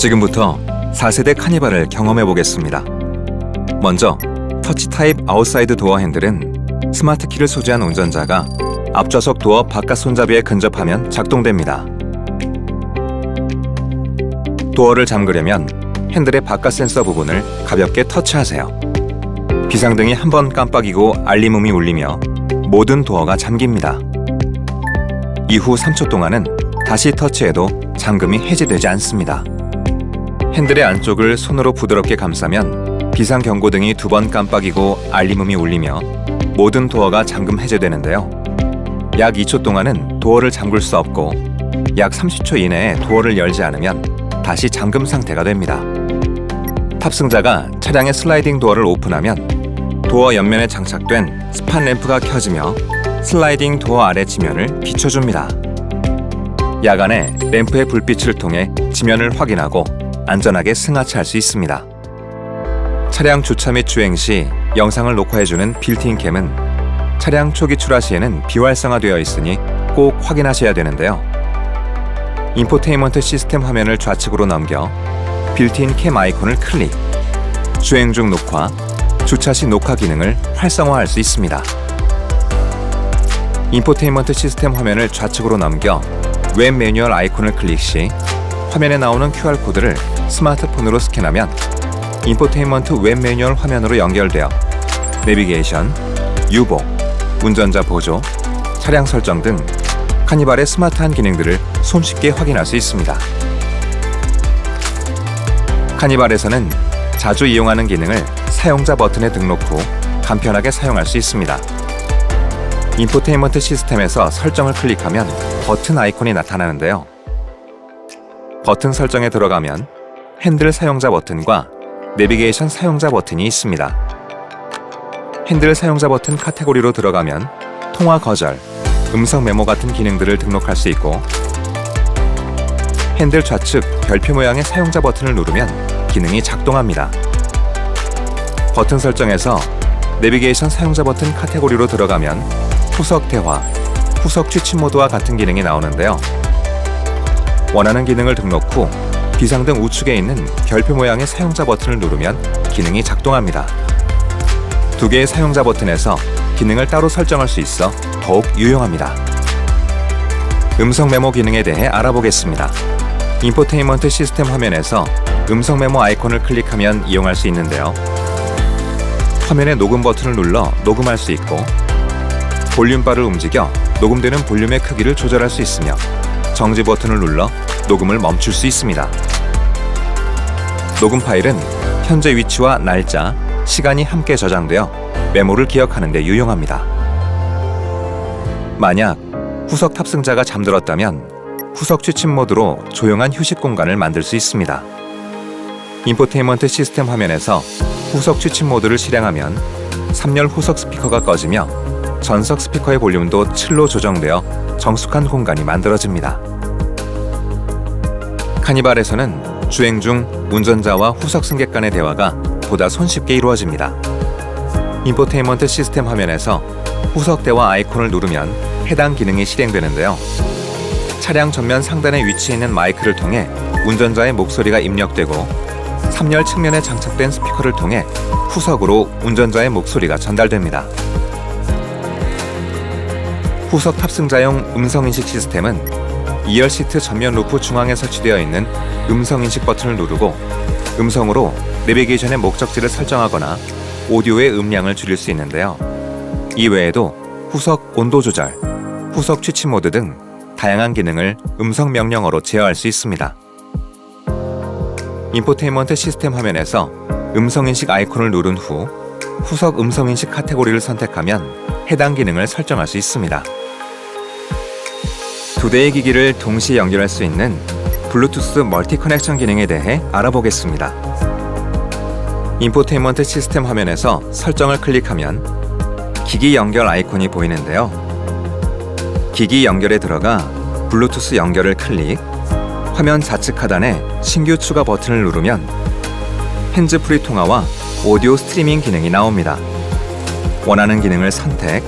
지금부터 4세대 카니발을 경험해 보겠습니다. 먼저 터치 타입 아웃사이드 도어 핸들은 스마트 키를 소지한 운전자가 앞좌석 도어 바깥 손잡이에 근접하면 작동됩니다. 도어를 잠그려면 핸들의 바깥 센서 부분을 가볍게 터치하세요. 비상등이 한 번 깜빡이고 알림음이 울리며 모든 도어가 잠깁니다. 이후 3초 동안은 다시 터치해도 잠금이 해제되지 않습니다. 핸들의 안쪽을 손으로 부드럽게 감싸면 비상 경고등이 두 번 깜빡이고 알림음이 울리며 모든 도어가 잠금 해제되는데요. 약 2초 동안은 도어를 잠글 수 없고 약 30초 이내에 도어를 열지 않으면 다시 잠금 상태가 됩니다. 탑승자가 차량의 슬라이딩 도어를 오픈하면 도어 옆면에 장착된 스판 램프가 켜지며 슬라이딩 도어 아래 지면을 비춰줍니다. 야간에 램프의 불빛을 통해 지면을 확인하고 안전하게 승하차할 수 있습니다. 차량 주차 및 주행 시 영상을 녹화해주는 빌트인 캠은 차량 초기 출하 시에는 비활성화되어 있으니 꼭 확인하셔야 되는데요. 인포테인먼트 시스템 화면을 좌측으로 넘겨 빌트인 캠 아이콘을 클릭, 주행 중 녹화, 주차 시 녹화 기능을 활성화할 수 있습니다. 인포테인먼트 시스템 화면을 좌측으로 넘겨 웹 매뉴얼 아이콘을 클릭 시 화면에 나오는 QR코드를 스마트폰으로 스캔하면 인포테인먼트 웹 매뉴얼 화면으로 연결되어 내비게이션, 유복, 운전자 보조, 차량 설정 등 카니발의 스마트한 기능들을 손쉽게 확인할 수 있습니다. 카니발에서는 자주 이용하는 기능을 사용자 버튼에 등록 후 간편하게 사용할 수 있습니다. 인포테인먼트 시스템에서 설정을 클릭하면 버튼 아이콘이 나타나는데요. 버튼 설정에 들어가면 핸들 사용자 버튼과 내비게이션 사용자 버튼이 있습니다. 핸들 사용자 버튼 카테고리로 들어가면 통화 거절, 음성 메모 같은 기능들을 등록할 수 있고 핸들 좌측 별표 모양의 사용자 버튼을 누르면 기능이 작동합니다. 버튼 설정에서 내비게이션 사용자 버튼 카테고리로 들어가면 후석 대화, 후석 취침 모드와 같은 기능이 나오는데요. 원하는 기능을 등록 후 비상등 우측에 있는 별표 모양의 사용자 버튼을 누르면 기능이 작동합니다. 두 개의 사용자 버튼에서 기능을 따로 설정할 수 있어 더욱 유용합니다. 음성 메모 기능에 대해 알아보겠습니다. 인포테인먼트 시스템 화면에서 음성 메모 아이콘을 클릭하면 이용할 수 있는데요. 화면의 녹음 버튼을 눌러 녹음할 수 있고 볼륨 바를 움직여 녹음되는 볼륨의 크기를 조절할 수 있으며 정지 버튼을 눌러 녹음을 멈출 수 있습니다. 녹음 파일은 현재 위치와 날짜, 시간이 함께 저장되어 메모를 기억하는 데 유용합니다. 만약 후석 탑승자가 잠들었다면 후석 취침 모드로 조용한 휴식 공간을 만들 수 있습니다. 인포테인먼트 시스템 화면에서 후석 취침 모드를 실행하면 3열 후석 스피커가 꺼지며 전석 스피커의 볼륨도 7로 조정되어 정숙한 공간이 만들어집니다. 카니발에서는 주행 중 운전자와 후석 승객 간의 대화가 보다 손쉽게 이루어집니다. 인포테인먼트 시스템 화면에서 후석 대화 아이콘을 누르면 해당 기능이 실행되는데요. 차량 전면 상단에 위치해 있는 마이크를 통해 운전자의 목소리가 입력되고 3열 측면에 장착된 스피커를 통해 후석으로 운전자의 목소리가 전달됩니다. 후석 탑승자용 음성인식 시스템은 2열 시트 전면 루프 중앙에 설치되어 있는 음성 인식 버튼을 누르고 음성으로 내비게이션의 목적지를 설정하거나 오디오의 음량을 줄일 수 있는데요. 이외에도 후석 온도 조절, 후석 취침 모드 등 다양한 기능을 음성 명령어로 제어할 수 있습니다. 인포테인먼트 시스템 화면에서 음성 인식 아이콘을 누른 후 후석 음성 인식 카테고리를 선택하면 해당 기능을 설정할 수 있습니다. 두 대의 기기를 동시에 연결할 수 있는 블루투스 멀티 커넥션 기능에 대해 알아보겠습니다. 인포테인먼트 시스템 화면에서 설정을 클릭하면 기기 연결 아이콘이 보이는데요. 기기 연결에 들어가 블루투스 연결을 클릭, 화면 좌측 하단에 신규 추가 버튼을 누르면 핸즈프리 통화와 오디오 스트리밍 기능이 나옵니다. 원하는 기능을 선택,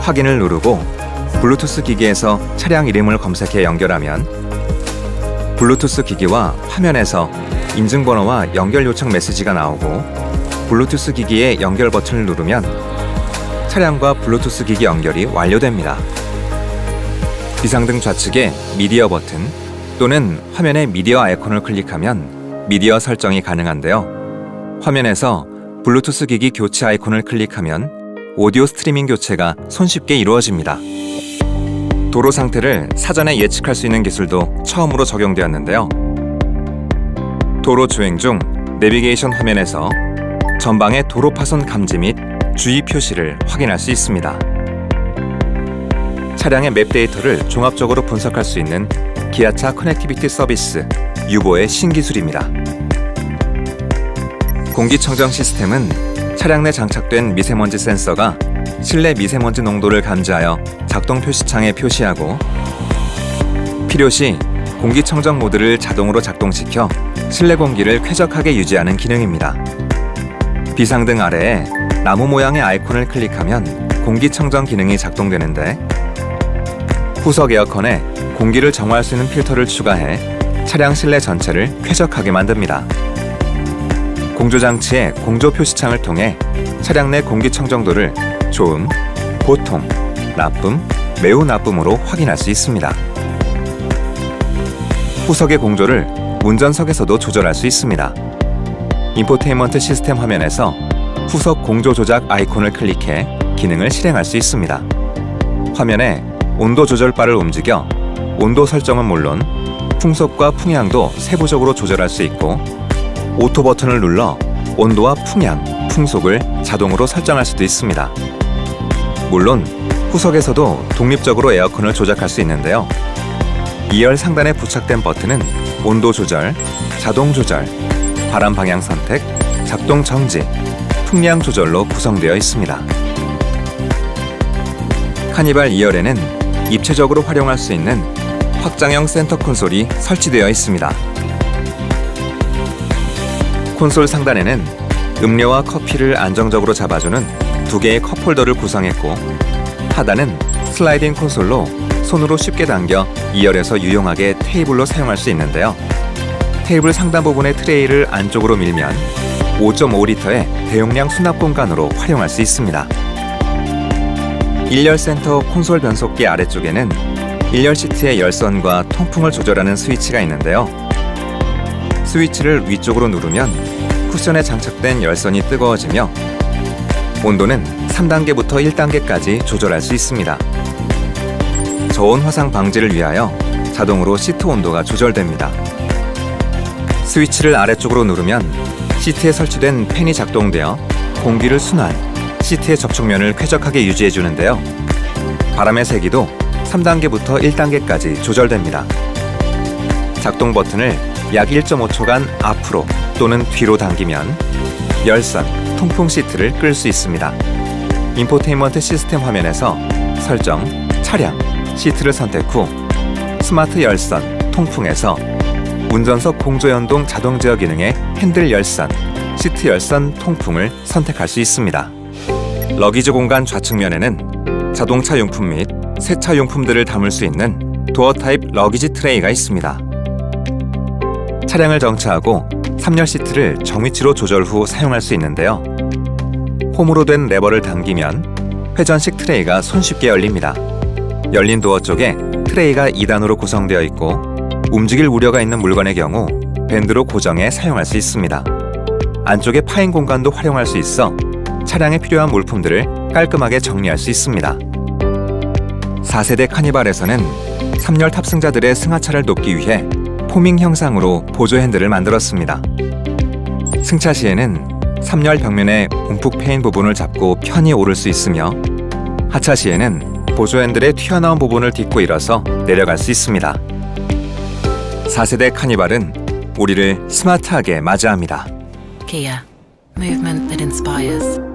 확인을 누르고 블루투스 기기에서 차량 이름을 검색해 연결하면 블루투스 기기와 화면에서 인증번호와 연결 요청 메시지가 나오고 블루투스 기기의 연결 버튼을 누르면 차량과 블루투스 기기 연결이 완료됩니다. 비상등 좌측에 미디어 버튼 또는 화면의 미디어 아이콘을 클릭하면 미디어 설정이 가능한데요. 화면에서 블루투스 기기 교체 아이콘을 클릭하면 오디오 스트리밍 교체가 손쉽게 이루어집니다. 도로 상태를 사전에 예측할 수 있는 기술도 처음으로 적용되었는데요. 도로 주행 중 내비게이션 화면에서 전방의 도로 파손 감지 및 주의 표시를 확인할 수 있습니다. 차량의 맵 데이터를 종합적으로 분석할 수 있는 기아차 커넥티비티 서비스 유보의 신기술입니다. 공기청정 시스템은 차량 내 장착된 미세먼지 센서가 실내 미세먼지 농도를 감지하여 작동 표시창에 표시하고 필요시 공기청정 모드를 자동으로 작동시켜 실내 공기를 쾌적하게 유지하는 기능입니다. 비상등 아래에 나무 모양의 아이콘을 클릭하면 공기청정 기능이 작동되는데 후석 에어컨에 공기를 정화할 수 있는 필터를 추가해 차량 실내 전체를 쾌적하게 만듭니다. 공조 장치의 공조 표시창을 통해 차량 내 공기청정도를 좋음, 보통, 나쁨, 매우 나쁨으로 확인할 수 있습니다. 후석의 공조를 운전석에서도 조절할 수 있습니다. 인포테인먼트 시스템 화면에서 후석 공조 조작 아이콘을 클릭해 기능을 실행할 수 있습니다. 화면에 온도 조절 바를 움직여 온도 설정은 물론 풍속과 풍향도 세부적으로 조절할 수 있고 오토 버튼을 눌러 온도와 풍향, 풍속을 자동으로 설정할 수도 있습니다. 물론 후석에서도 독립적으로 에어컨을 조작할 수 있는데요. 2열 상단에 부착된 버튼은 온도 조절, 자동 조절, 바람 방향 선택, 작동 정지, 풍량 조절로 구성되어 있습니다. 카니발 2열에는 입체적으로 활용할 수 있는 확장형 센터 콘솔이 설치되어 있습니다. 콘솔 상단에는 음료와 커피를 안정적으로 잡아주는 두 개의 컵홀더를 구성했고 하단은 슬라이딩 콘솔로 손으로 쉽게 당겨 2열에서 유용하게 테이블로 사용할 수 있는데요. 테이블 상단 부분의 트레이를 안쪽으로 밀면 5.5리터의 대용량 수납 공간으로 활용할 수 있습니다. 1열 센터 콘솔 변속기 아래쪽에는 1열 시트의 열선과 통풍을 조절하는 스위치가 있는데요. 스위치를 위쪽으로 누르면 쿠션에 장착된 열선이 뜨거워지며 온도는 3단계부터 1단계까지 조절할 수 있습니다. 저온 화상 방지를 위하여 자동으로 시트 온도가 조절됩니다. 스위치를 아래쪽으로 누르면 시트에 설치된 팬이 작동되어 공기를 순환, 시트의 접촉면을 쾌적하게 유지해 주는데요. 바람의 세기도 3단계부터 1단계까지 조절됩니다. 작동 버튼을 약 1.5초간 앞으로 또는 뒤로 당기면 열선, 통풍 시트를 끌 수 있습니다. 인포테인먼트 시스템 화면에서 설정, 차량, 시트를 선택 후 스마트 열선, 통풍에서 운전석 공조 연동 자동 제어 기능의 핸들 열선, 시트 열선, 통풍을 선택할 수 있습니다. 러기지 공간 좌측면에는 자동차 용품 및 세차 용품들을 담을 수 있는 도어 타입 러기지 트레이가 있습니다. 차량을 정차하고 3열 시트를 정위치로 조절 후 사용할 수 있는데요. 홈으로 된 레버를 당기면 회전식 트레이가 손쉽게 열립니다. 열린 도어 쪽에 트레이가 2단으로 구성되어 있고 움직일 우려가 있는 물건의 경우 밴드로 고정해 사용할 수 있습니다. 안쪽에 파인 공간도 활용할 수 있어 차량에 필요한 물품들을 깔끔하게 정리할 수 있습니다. 4세대 카니발에서는 3열 탑승자들의 승하차를 돕기 위해 포밍 형상으로 보조 핸들을 만들었습니다. 승차 시에는 3열 벽면의 움푹 패인 부분을 잡고 편히 오를 수 있으며 하차 시에는 보조 핸들의 튀어나온 부분을 딛고 일어서 내려갈 수 있습니다. 4세대 카니발은 우리를 스마트하게 맞이합니다. Kia, movement that inspires.